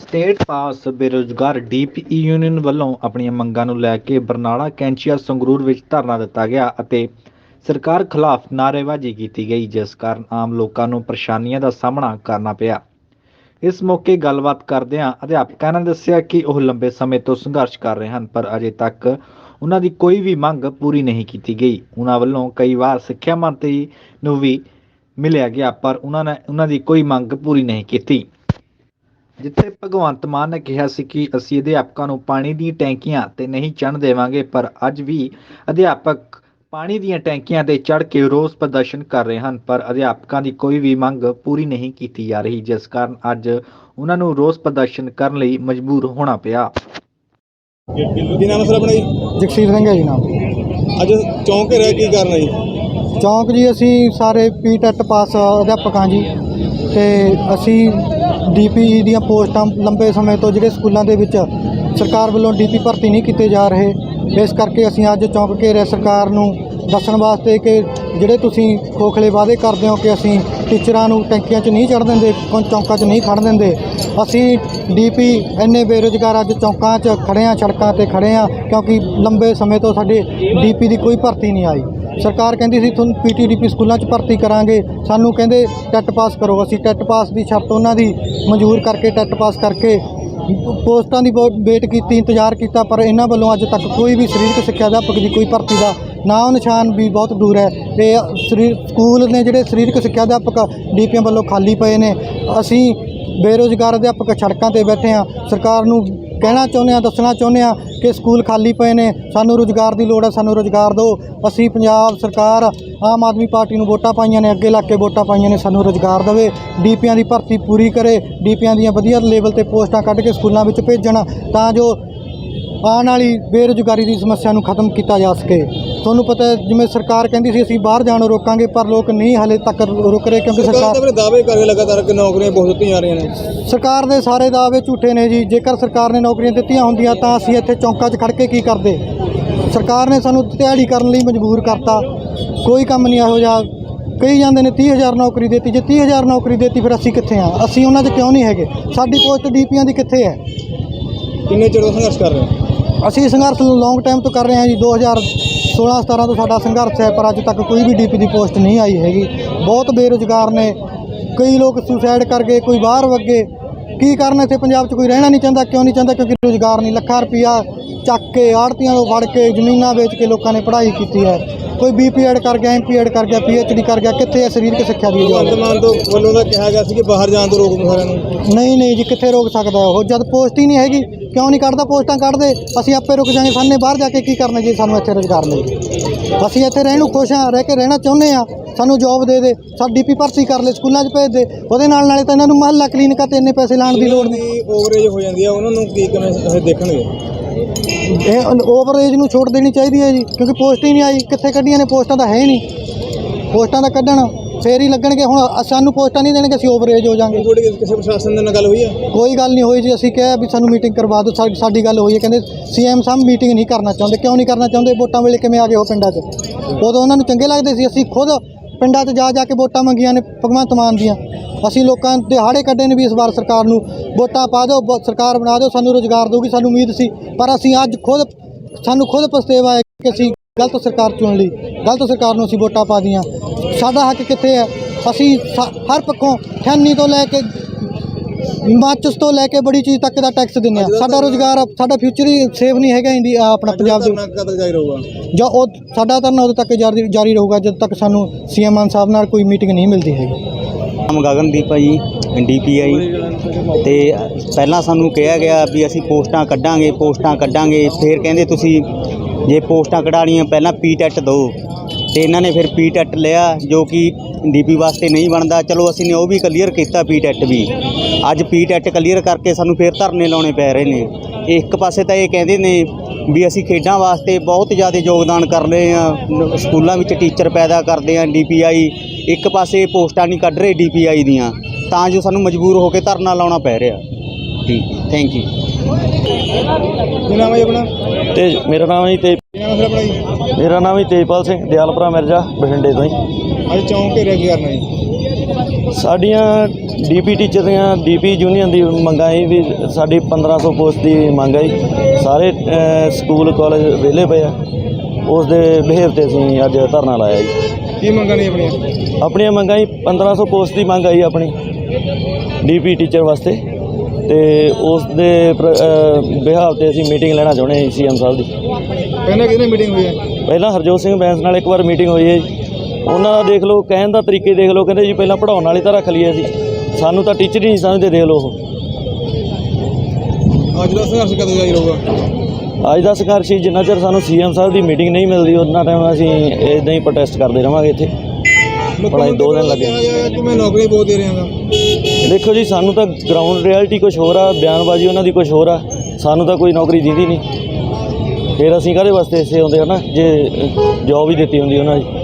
State ਪਾਸ ਬੇਰੁਜ਼ਗਾਰ DPE union ਵੱਲੋਂ ਆਪਣੀਆਂ ਮੰਗਾਂ ਨੂੰ ਲੈ ਕੇ ਬਰਨਾਲਾ, ਕੈਂਚੀਆ, ਸੰਗਰੂਰ ਵਿੱਚ ਧਰਨਾ ਦਿੱਤਾ ਗਿਆ ਅਤੇ ਸਰਕਾਰ ਖਿਲਾਫ ਨਾਅਰੇਬਾਜ਼ੀ ਕੀਤੀ ਗਈ, ਜਿਸ ਕਾਰਨ ਆਮ ਲੋਕਾਂ ਨੂੰ ਪਰੇਸ਼ਾਨੀਆਂ ਦਾ ਸਾਹਮਣਾ ਕਰਨਾ ਪਿਆ। ਇਸ ਮੌਕੇ ਗੱਲਬਾਤ ਕਰਦਿਆਂ ਅਧਿਆਪਕਾਂ ਨੇ ਦੱਸਿਆ ਕਿ ਉਹ ਲੰਬੇ ਸਮੇਂ ਤੋਂ ਸੰਘਰਸ਼ ਕਰ ਰਹੇ ਹਨ, ਪਰ ਅਜੇ ਤੱਕ ਉਹਨਾਂ ਦੀ ਕੋਈ ਵੀ ਮੰਗ ਪੂਰੀ ਨਹੀਂ ਕੀਤੀ ਗਈ। ਉਹਨਾਂ ਵੱਲੋਂ ਕਈ ਵਾਰ ਸਿੱਖਿਆ ਮੰਤਰੀ ਨੂੰ ਵੀ ਮਿਲਿਆ ਗਿਆ, ਪਰ ਉਹਨਾਂ ਨੇ ਉਹਨਾਂ ਦੀ ਕੋਈ ਮੰਗ ਪੂਰੀ ਨਹੀਂ ਕੀਤੀ। ਜਿੱਥੇ ਭਗਵੰਤ ਮਾਨ ਨੇ ਕਿਹਾ ਸੀ ਕਿ ਅਸੀਂ ਅਧਿਆਪਕਾਂ ਨੂੰ ਪਾਣੀ ਦੀਆਂ ਟੈਂਕੀਆਂ ਤੇ ਨਹੀਂ ਚੜ੍ਹਨ ਦੇਵਾਂਗੇ ਪਰ ਅੱਜ ਵੀ ਅਧਿਆਪਕ ਪਾਣੀ ਦੀਆਂ ਟੈਂਕੀਆਂ ਤੇ ਚੜ੍ਹ ਕੇ ਰੋਸ ਪ੍ਰਦਰਸ਼ਨ ਕਰ ਰਹੇ ਹਨ ਪਰ ਅਧਿਆਪਕਾਂ ਦੀ ਕੋਈ ਵੀ ਮੰਗ ਪੂਰੀ ਨਹੀਂ ਕੀਤੀ ਜਾ ਰਹੀ ਜਿਸ ਕਾਰਨ ਅੱਜ ਉਹਨਾਂ ਨੂੰ ਰੋਸ ਪ੍ਰਦਰਸ਼ਨ ਕਰਨ ਲਈ ਮਜਬੂਰ ਹੋਣਾ ਪਿਆ। ਕੀ ਨਾਮ ਹੈ ਸਰ ਆਪਣਾ ਜੀ? ਜਗਸੀਰ ਸਿੰਘ ਹੈ ਜੀ ਨਾਮ। ਅੱਜ ਚੌਂਕ ਰਿਹਾ ਕੀ ਕਰਨਾ ਜੀ? ਚੌਂਕ ਜੀ ਅਸੀਂ ਸਾਰੇ ਪੀਟੈਟ ਪਾਸ ਅਧਿਆਪਕ ਹਾਂ ਜੀ ਤੇ ਅਸੀਂ ਡੀਪੀ ਦੀਆਂ ਪੋਸਟਾਂ ਲੰਬੇ ਸਮੇਂ ਤੋਂ ਜਿਹੜੇ ਸਕੂਲਾਂ ਦੇ ਵਿੱਚ ਸਰਕਾਰ ਵੱਲੋਂ ਡੀਪੀ ਭਰਤੀ ਨਹੀਂ ਕੀਤੇ ਜਾ ਰਹੇ, ਇਸ ਕਰਕੇ ਅਸੀਂ ਅੱਜ ਚੌਂਕ ਘੇਰਿਆ ਸਰਕਾਰ ਨੂੰ ਦੱਸਣ ਵਾਸਤੇ ਕਿ ਜਿਹੜੇ ਤੁਸੀਂ ਖੋਖਲੇ ਵਾਅਦੇ ਕਰਦੇ ਹੋ ਕਿ ਅਸੀਂ ਟੀਚਰਾਂ ਨੂੰ ਟੈਂਕੀਆਂ 'ਚ ਨਹੀਂ ਚੜ੍ਹ ਦਿੰਦੇ ਚੌਂਕਾਂ 'ਚ ਨਹੀਂ ਖੜ੍ਹਨ ਦਿੰਦੇ, ਅਸੀਂ ਡੀਪੀ ਇੰਨੇ ਬੇਰੁਜ਼ਗਾਰ ਅੱਜ ਚੌਂਕਾਂ 'ਚ ਖੜੇ ਹਾਂ, ਸੜਕਾਂ ਤੇ ਖੜੇ ਹਾਂ ਕਿਉਂਕਿ ਲੰਬੇ ਸਮੇਂ ਤੋਂ ਸਾਡੇ ਡੀਪੀ ਦੀ ਕੋਈ ਭਰਤੀ ਨਹੀਂ ਆਈ। ਸਰਕਾਰ ਕਹਿੰਦੀ ਸੀ, ਤੁਹਾਨੂੰ ਪੀਟੀਡੀਪੀ ਸਕੂਲਾਂ 'ਚ ਭਰਤੀ ਕਰਾਂਗੇ। ਸਾਨੂੰ ਕਹਿੰਦੇ, ਟੈਟ ਪਾਸ ਕਰੋ ਅਸੀਂ। ਟੈਟ ਪਾਸ ਦੀ ਸ਼ਰਤ ਉਹਨਾਂ ਦੀ ਮਨਜ਼ੂਰ ਕਰਕੇ ਟੈਟ ਪਾਸ ਕਰਕੇ ਪੋਸਟਾਂ ਦੀ ਬਹੁਤ ਵੇਟ ਕੀਤੀ, ਇੰਤਜ਼ਾਰ ਕੀਤਾ, ਪਰ ਇਹਨਾਂ ਵੱਲੋਂ ਅੱਜ ਤੱਕ ਕੋਈ ਵੀ ਸਰੀਰਕ ਸਿੱਖਿਆ ਅਧਿਆਪਕ ਦੀ ਕੋਈ ਭਰਤੀ ਦਾ ਨਾਮ ਨਿਸ਼ਾਨ ਵੀ ਬਹੁਤ ਦੂਰ ਹੈ। ਤੇ ਸਰੀਰ, ਸਕੂਲ ਨੇ ਜਿਹੜੇ ਸਰੀਰਕ ਸਿੱਖਿਆ ਅਧਿਆਪਕ ਡੀਪੀਐਮ ਵੱਲੋਂ ਖਾਲੀ ਪਏ ਨੇ, ਅਸੀਂ ਬੇਰੁਜ਼ਗਾਰ ਅਧਿਆਪਕ ਸੜਕਾਂ ਤੇ ਬੈਠੇ ਹਾਂ। ਸਰਕਾਰ ਨੂੰ ਕਹਿਣਾ ਚਾਹੁੰਦੇ ਹਾਂ, ਦੱਸਣਾ ਚਾਹੁੰਦੇ ਹਾਂ ਕਿ ਸਕੂਲ ਖਾਲੀ ਪਏ ਨੇ, ਸਾਨੂੰ ਰੁਜ਼ਗਾਰ ਦੀ ਲੋੜ ਹੈ, ਸਾਨੂੰ ਰੁਜ਼ਗਾਰ ਦਿਓ। ਅਸੀਂ ਪੰਜਾਬ ਸਰਕਾਰ, ਆਮ ਆਦਮੀ ਪਾਰਟੀ ਨੂੰ ਵੋਟਾਂ ਪਾਈਆਂ ਨੇ, ਅੱਗੇ ਲੱਗ ਕੇ ਵੋਟਾਂ ਪਾਈਆਂ ਨੇ, ਸਾਨੂੰ ਰੁਜ਼ਗਾਰ ਦੇਵੇ। ਡੀਪੀਆਂ ਦੀ ਭਰਤੀ ਪੂਰੀ ਕਰੇ, ਡੀਪੀਆਂ ਦੀਆਂ ਵਧੀਆ ਲੈਵਲ ਤੇ ਪੋਸਟਾਂ ਕੱਢ ਕੇ ਸਕੂਲਾਂ ਵਿੱਚ ਭੇਜਣ ਤਾਂ ਜੋ ਆਉਣ ਵਾਲੀ ਬੇਰੁਜ਼ਗਾਰੀ ਦੀ ਸਮੱਸਿਆ ਨੂੰ ਖਤਮ ਕੀਤਾ ਜਾ ਸਕੇ। ਤੁਹਾਨੂੰ ਪਤਾ ਹੈ ਜਿਵੇਂ ਸਰਕਾਰ ਕਹਿੰਦੀ ਸੀ ਅਸੀਂ ਬਾਹਰ ਜਾਣੋਂ ਰੋਕਾਂਗੇ ਪਰ ਲੋਕ ਨਹੀਂ ਹਲੇ ਤੱਕ ਰੁਕ ਰਹੇ ਕਿਉਂਕਿ ਸਰਕਾਰ ਤਾਂ ਸਰਕਾਰ ਆਪਣੇ ਦਾਅਵੇ ਕਰ ਰਹੀ ਹੈ ਲਗਾਤਾਰ ਕਿ ਨੌਕਰੀਆਂ ਬਹੁਤ ਦਿੱਤੀਆਂ ਜਾ ਰਹੀਆਂ ਨੇ। ਸਰਕਾਰ ਦੇ ਸਾਰੇ ਦਾਅਵੇ ਝੂਠੇ ਨੇ ਜੀ। ਜੇਕਰ ਸਰਕਾਰ ਨੇ ਨੌਕਰੀਆਂ ਦਿੱਤੀਆਂ ਹੁੰਦੀਆਂ ਤਾਂ ਅਸੀਂ ਇੱਥੇ ਚੌਂਕਾਂ 'ਚ ਖੜ ਕੇ ਕੀ ਕਰਦੇ? ਸਰਕਾਰ ਨੇ ਸਾਨੂੰ ਦਿਹਾੜੀ ਕਰਨ ਲਈ ਮਜਬੂਰ ਕਰਤਾ। ਕੋਈ ਕੰਮ ਨਹੀਂ ਇਹੋ ਜਿਹਾ। ਕਈ ਜਾਂਦੇ ਨੇ 30000 ਨੌਕਰੀ ਦਿੱਤੀ। ਜੇ 30000 ਨੌਕਰੀ ਦਿੱਤੀ ਫਿਰ ਅਸੀਂ ਕਿੱਥੇ ਆ ਅਸੀਂ ਉਹਨਾਂ 'ਚ ਕਿਉਂ ਨਹੀਂ ਹੈਗੇ? ਸਾਡੀ ਪੋਸਟ ਡੀਪੀਆਂ ਦੀ ਕਿੱਥੇ ਹੈ? ਕਿੰਨੇ ਚਿਰ ਤੋਂ ਸੰਘਰਸ਼ ਕਰ ਰਹੇ ਹੋ? ਅਸੀਂ ਸੰਘਰਸ਼ ਲੌਂਗ ਟਾਈਮ ਤੋਂ ਕਰ ਰਹੇ ਹਾਂ ਜੀ। 2016 17 ਤੋਂ ਸਾਡਾ ਸੰਘਰਸ਼ ਹੈ, ਪਰ ਅੱਜ ਤੱਕ ਕੋਈ ਵੀ ਡੀਪੀ ਦੀ ਪੋਸਟ ਨਹੀਂ ਆਈ ਹੈਗੀ। ਬਹੁਤ ਬੇਰੁਜ਼ਗਾਰ ਨੇ। ਕਈ ਲੋਕ ਸੁਸਾਈਡ ਕਰ ਗਏ, ਕੋਈ ਬਾਹਰ ਵੱਗੇ। ਕੀ ਕਰਨ ਇੱਥੇ ਪੰਜਾਬ 'ਚ? ਕੋਈ ਰਹਿਣਾ ਨਹੀਂ ਚਾਹੁੰਦਾ। ਕਿਉਂ ਨਹੀਂ ਚਾਹੁੰਦਾ? ਕਿਉਂਕਿ ਰੁਜ਼ਗਾਰ ਨਹੀਂ। ਲੱਖਾਂ ਰੁਪਈਆ ਚੱਕ ਕੇ ਆੜਤੀਆਂ ਤੋਂ ਫੜ ਕੇ ਜ਼ਮੀਨਾਂ ਵੇਚ ਕੇ ਲੋਕਾਂ ਨੇ ਪੜ੍ਹਾਈ ਕੀਤੀ ਹੈ। ਕੋਈ ਬੀਪੀ ਐਡ ਕਰ ਗਿਆ ਐਮਪੀ ਐਡ ਕਰ ਗਿਆ ਪੀਐਚਡੀ ਕਰ ਗਿਆ ਕਿੱਥੇ ਹੈ ਸਰੀਰਕ ਸਿੱਖਿਆ ਦੀ ਭਗਵੰਤ ਜੋਬ ਮਾਨ ਤੋਂ ਵੱਲੋਂ ਤਾਂ ਕਿਹਾ ਗਿਆ ਸੀ ਕਿ ਬਾਹਰ ਜਾਣ ਤੋਂ ਰੋਕ ਸਾਰਿਆਂ ਨੂੰ ਨਹੀਂ ਨਹੀਂ ਜੀ ਕਿੱਥੇ ਰੋਕ ਸਕਦਾ ਹੈ ਉਹ? ਜਦ ਪੋਸਟ ਹੀ ਨਹੀਂ ਹੈਗੀ ਕਿਉਂ ਨਹੀਂ ਕੱਢਦਾ ਪੋਸਟਾਂ ਕੱਢਦੇ? ਅਸੀਂ ਆਪੇ ਰੁਕ ਜਾਾਂਗੇ ਸਾਨੇ ਬਾਹਰ ਜਾ ਕੇ ਕੀ ਕਰਨਾ ਜੀ? ਸਾਨੂੰ ਇੱਥੇ ਰੁਜ਼ਗਾਰ ਮਿਲ ਅਸੀਂ ਇੱਥੇ ਰਹਿਣ ਨੂੰ ਖੁਸ਼ ਹਾਂ ਰਹਿ ਕੇ ਰਹਿਣਾ ਚਾਹੁੰਦੇ ਆ ਸਾਨੂੰ ਜੌਬ ਦੇ ਦੇ ਸਾਡੀ ਡੀਪੀ ਭਰਤੀ ਕਰ ਲੈ ਸਕੂਲਾਂ 'ਚ ਭੇਜ ਦੇ। ਉਹਦੇ ਨਾਲ ਨਾਲੇ ਤਾਂ ਇਹਨਾਂ ਨੂੰ ਮਹੱਲਾ ਕਲੀਨਿਕਾਂ ਤੇ ਇੰਨੇ ਪੈਸੇ ਲਾਉਣ ਦੀ ਲੋੜ ਨਹੀਂ। ਓਵਰੇਜ ਹੋ ਜਾਂਦੀ ਆ ਉਹਨਾਂ ਨੂੰ ਕੀ ਕਿਵੇਂ ਦੇਖਣਗੇ? ਇਹ ਓਵਰਏਜ ਨੂੰ ਛੋਟ ਦੇਣੀ ਚਾਹੀਦੀ ਹੈ ਜੀ ਕਿਉਂਕਿ ਪੋਸਟ ਹੀ ਨਹੀਂ ਆਈ ਕਿੱਥੇ ਕੱਢੀਆਂ ਨੇ ਪੋਸਟਾਂ ਤਾਂ ਹੈ ਹੀ ਨਹੀਂ। ਪੋਸਟਾਂ ਦਾ ਕੱਢਣ ਫੇਰ ਹੀ ਲੱਗਣਗੇ। ਹੁਣ ਸਾਨੂੰ ਪੋਸਟਾਂ ਨਹੀਂ ਦੇਣਗੇ ਅਸੀਂ ਓਵਰਏਜ ਹੋ ਜਾਾਂਗੇ ਤੁਹਾਡੀ ਕਿਸੇ ਪ੍ਰਸ਼ਾਸਨ ਦੇ ਨਾਲ ਗੱਲ ਹੋਈ ਆ? ਕੋਈ ਗੱਲ ਨਹੀਂ ਹੋਈ ਜੀ ਅਸੀਂ ਕਿਹਾ ਵੀ ਸਾਨੂੰ ਮੀਟਿੰਗ ਕਰਵਾ ਦਿਓ ਸਾਡੀ ਗੱਲ ਹੋਈ ਹੈ। ਕਹਿੰਦੇ ਸੀਐਮ ਸਾਹਿਬ ਮੀਟਿੰਗ ਨਹੀਂ ਕਰਨਾ ਚਾਹੁੰਦੇ। ਕਿਉਂ ਨਹੀਂ ਕਰਨਾ ਚਾਹੁੰਦੇ? ਵੋਟਾਂ ਵੇਲੇ ਕਿਵੇਂ ਆ ਗਏ ਉਹ ਪਿੰਡਾਂ 'ਚ? ਉਦੋਂ ਉਹਨਾਂ ਨੂੰ ਚੰਗੇ ਲੱਗਦੇ ਸੀ ਅਸੀਂ ਖੁਦ ਪਿੰਡਾਂ 'ਚ ਜਾ ਜਾ ਕੇ ਵੋਟਾਂ ਮੰਗੀਆਂ ਨੇ ਭਗਵੰਤ ਮਾਨ ਦੀਆਂ। ਅਸੀਂ ਲੋਕਾਂ ਦੇ ਹਾੜੇ ਕੱਢੇ ਨੇ ਵੀ ਇਸ ਵਾਰ ਸਰਕਾਰ ਨੂੰ। ਵੋਟਾਂ ਪਾ ਦਿਓ ਬ- ਸਰਕਾਰ ਬਣਾ ਦਿਓ, ਸਾਨੂੰ ਰੁਜ਼ਗਾਰ ਦੇਊਗੀ, ਸਾਨੂੰ ਉਮੀਦ ਸੀ। ਪਰ ਅਸੀਂ ਅੱਜ ਖੁਦ, ਸਾਨੂੰ ਖੁਦ ਪਛਤਾਵਾ ਹੈ ਕਿ ਅਸੀਂ ਗਲਤ ਸਰਕਾਰ ਚੁਣ ਲਈ, ਗਲਤ ਸਰਕਾਰ ਨੂੰ ਅਸੀਂ ਵੋਟਾਂ ਪਾ ਦੀਆਂ ਸਾਡਾ ਹੱਕ ਕਿੱਥੇ ਹੈ? ਅਸੀਂ ਸਾ- ਹਰ ਪੱਖੋਂ ਖੈਨੀ ਤੋਂ ਲੈ ਕੇ ਮਾਚਸ ਤੋਂ ਲੈ ਕੇ ਬੜੀ ਚੀਜ਼ ਤੱਕ ਦਾ ਟੈਕਸ ਦਿੰਦੇ ਆ। ਸਾਡਾ ਰੋਜ਼ਗਾਰ ਸਾਡਾ ਫਿਊਚਰ ਹੀ ਸੇਫ ਨਹੀਂ ਹੈਗਾ ਇੰਡੀਆ ਆਪਣਾ ਪੰਜਾਬ ਦੇ ਕਦ ਜਾਰੀ ਰਹੂਗਾ? ਜਾਂ ਉਹ ਸਾਡਾ ਧਰਨਾ ਉਦੋਂ ਤੱਕ ਜਾਰੀ ਜਾਰੀ ਰਹੂਗਾ ਜਦ ਤੱਕ ਸਾਨੂੰ ਸੀਐਮ ਮਾਨ ਸਾਹਿਬ ਨਾਲ ਕੋਈ ਮੀਟਿੰਗ ਨਹੀਂ ਮਿਲਦੀ ਹੈਗੀ। ਨਾਮ ਗਗਨਦੀਪ ਆ ਜੀ ਡੀਪੀਆਈ ਤੇ ਪਹਿਲਾਂ ਸਾਨੂੰ ਕਿਹਾ ਗਿਆ ਵੀ ਅਸੀਂ ਪੋਸਟਾਂ ਕੱਢਾਂਗੇ ਪੋਸਟਾਂ ਕੱਢਾਂਗੇ। ਫਿਰ ਕਹਿੰਦੇ ਤੁਸੀਂ ਜੇ ਪੋਸਟਾਂ ਕਢਾਣੀਆਂ ਪਹਿਲਾਂ ਪੀਟੈਟ ਦਿਓ ਤੇ ਇਹਨਾਂ ਨੇ ਫਿਰ ਪੀਟੈਟ ਲਿਆ ਜੋ ਕਿ ਡੀਪੀ ਵਾਸਤੇ ਨਹੀਂ ਬਣਦਾ। ਚਲੋ ਅਸੀਂ ਨੇ ਉਹ ਵੀ ਕਲੀਅਰ ਕੀਤਾ ਪੀ ਪੀਟੈਟ ਵੀ। ਅੱਜ ਪੀ ਪੀਟੈਟ ਕਲੀਅਰ ਕਰਕੇ ਸਾਨੂੰ ਫਿਰ ਧਰਨੇ ਲਾਉਣੇ ਪੈ ਰਹੇ ਨੇ। ਇੱਕ ਪਾਸੇ ਤਾਂ ਇਹ ਕਹਿੰਦੇ ਨੇ ਵੀ ਅਸੀਂ ਖੇਡਾਂ ਵਾਸਤੇ ਬਹੁਤ ਜ਼ਿਆਦਾ ਯੋਗਦਾਨ ਕਰ ਰਹੇ ਆ ਸਕੂਲਾਂ ਵਿੱਚ ਟੀਚਰ ਪੈਦਾ ਕਰਦੇ ਆ ਡੀਪੀਆਈ। ਇੱਕ ਪਾਸੇ ਪੋਸਟਾਂ ਨਹੀਂ ਕੱਢ ਰਹੇ ਡੀਪੀਆਈ ਦੀਆਂ। ਤਾਂ ਜੋ ਸਾਨੂੰ ਮਜਬੂਰ ਹੋ ਕੇ ਧਰਨਾ ਲਾਉਣਾ ਪੈ ਰਿਹਾ। ਠੀਕ ਥੈਂਕ ਯੂ ਕੀ ਨਾਮ ਹੈ ਆਪਣਾ ਤੇ ਮੇਰਾ ਨਾਮ ਹੈ ਜੀ ਤੇ ਨਾਮ ਹੈ ਸਰ ਆਪਣਾ ਜੀ ਮੇਰਾ ਨਾਮ ਹੈ ਤੇਜਪਾਲ ਸਿੰਘ ਦਿਆਲਪੁਰਾ ਮਿਰਜ਼ਾ ਬਠਿੰਡੇ ਤੋਂ ਹੀ। ਅੱਜ ਚੌਂਕ ਘੇਰਿਆ ਕੀ ਕਰਨਾ ਜੀ? ਸਾਡੀਆਂ ਡੀਪੀ ਟੀਚਰ ਦੀਆਂ ਡੀਪੀ ਯੂਨੀਅਨ ਦੀ ਮੰਗਾਂ ਸੀ ਵੀ ਸਾਡੀ 1500 ਪੋਸਟ ਦੀ ਮੰਗ ਆਈ। ਸਾਰੇ ਸਕੂਲ ਕਾਲਜ ਵਿਹਲੇ ਪਏ ਆ। ਉਸ ਦੇ ਬਿਹੇਵ ਤੇ ਅਸੀਂ ਅੱਜ ਧਰਨਾ ਲਾਇਆ ਜੀ। ਕੀ ਮੰਗਾਂ ਨੇ ਆਪਣੀਆਂ? ਆਪਣੀਆਂ ਮੰਗਾਂ ਜੀ 1500 ਪੋਸਟ ਦੀ ਮੰਗ ਆਈ ਆਪਣੀ ਡੀਪੀ ਟੀਚਰ ਵਾਸਤੇ। ਤੇ ਉਸ ਦੇ ਬਿਹਾਵ ਤੇ ਅਸੀਂ ਮੀਟਿੰਗ ਲੈਣਾ ਚਾਹੁੰਦੇ ਹਾਂ ਸੀਐਮ ਸਾਹਿਬ ਦੀ। ਪਹਿਲਾਂ ਕਿਹਨੇ ਮੀਟਿੰਗ ਹੋਈ ਹੈ? ਪਹਿਲਾਂ ਹਰਜੋਤ ਸਿੰਘ ਬੈਂਸ ਨਾਲ ਇੱਕ ਵਾਰ ਮੀਟਿੰਗ ਹੋਈ ਹੈ ਜੀ। ਉਹਨਾਂ ਦਾ ਦੇਖ ਲਓ ਕਹਿਣ ਦਾ ਤਰੀਕੇ ਦੇਖ ਲਓ ਕਹਿੰਦੇ ਜੀ ਪਹਿਲਾਂ ਪੜਾਉਣ ਵਾਲੀ ਤਾਂ ਰੱਖ ਲਈਏ ਅਸੀਂ। ਸਾਨੂੰ ਤਾਂ ਟੀਚਰ ਹੀ ਨਹੀਂ ਸਮਝਦੇ ਦੇਖ ਲਓ ਉਹ। ਅੱਜ ਦਾ ਸੰਘਰਸ਼ ਕਦੋਂ ਜਾਰੀ ਰਹੂਗਾ? ਅੱਜ ਦਾ ਸੰਘਰਸ਼ ਸੀ ਜਿੰਨਾ ਚਿਰ ਸਾਨੂੰ ਸੀਐਮ ਸਾਹਿਬ ਦੀ ਮੀਟਿੰਗ ਨਹੀਂ ਮਿਲਦੀ ਉਹਨਾਂ ਟਾਈਮ ਅਸੀਂ ਇਦਾਂ ਹੀ ਪ੍ਰੋਟੈਸਟ ਕਰਦੇ ਰਵਾਂਗੇ ਇੱਥੇ। ਨੂੰ ਦੋ ਦਿਨ ਲੱਗੇ। ਕਿ ਮੈਂ ਨੌਕਰੀ ਬਹੁਤ ਦੇ ਰਿਹਾ ਹਾਂ। ਦੇਖੋ ਜੀ ਸਾਨੂੰ ਤਾਂ ਗਰਾਊਂਡ ਰਿਐਲਿਟੀ ਕੁਝ ਹੋਰ ਆ ਬਿਆਨਬਾਜ਼ੀ ਉਹਨਾਂ ਦੀ ਕੁਝ ਹੋਰ ਆ। ਸਾਨੂੰ ਤਾਂ ਕੋਈ ਨੌਕਰੀ ਦਿੰਦੀ ਨਹੀਂ। ਫਿਰ ਅਸੀਂ ਕਾਹਦੇ ਵਾਸਤੇ ਇੱਥੇ ਆਉਂਦੇ ਹਨਾ? ਜੇ ਜੋਬ ਹੀ ਦਿੱਤੀ ਹੁੰਦੀ ਉਹਨਾਂ ਦੀ।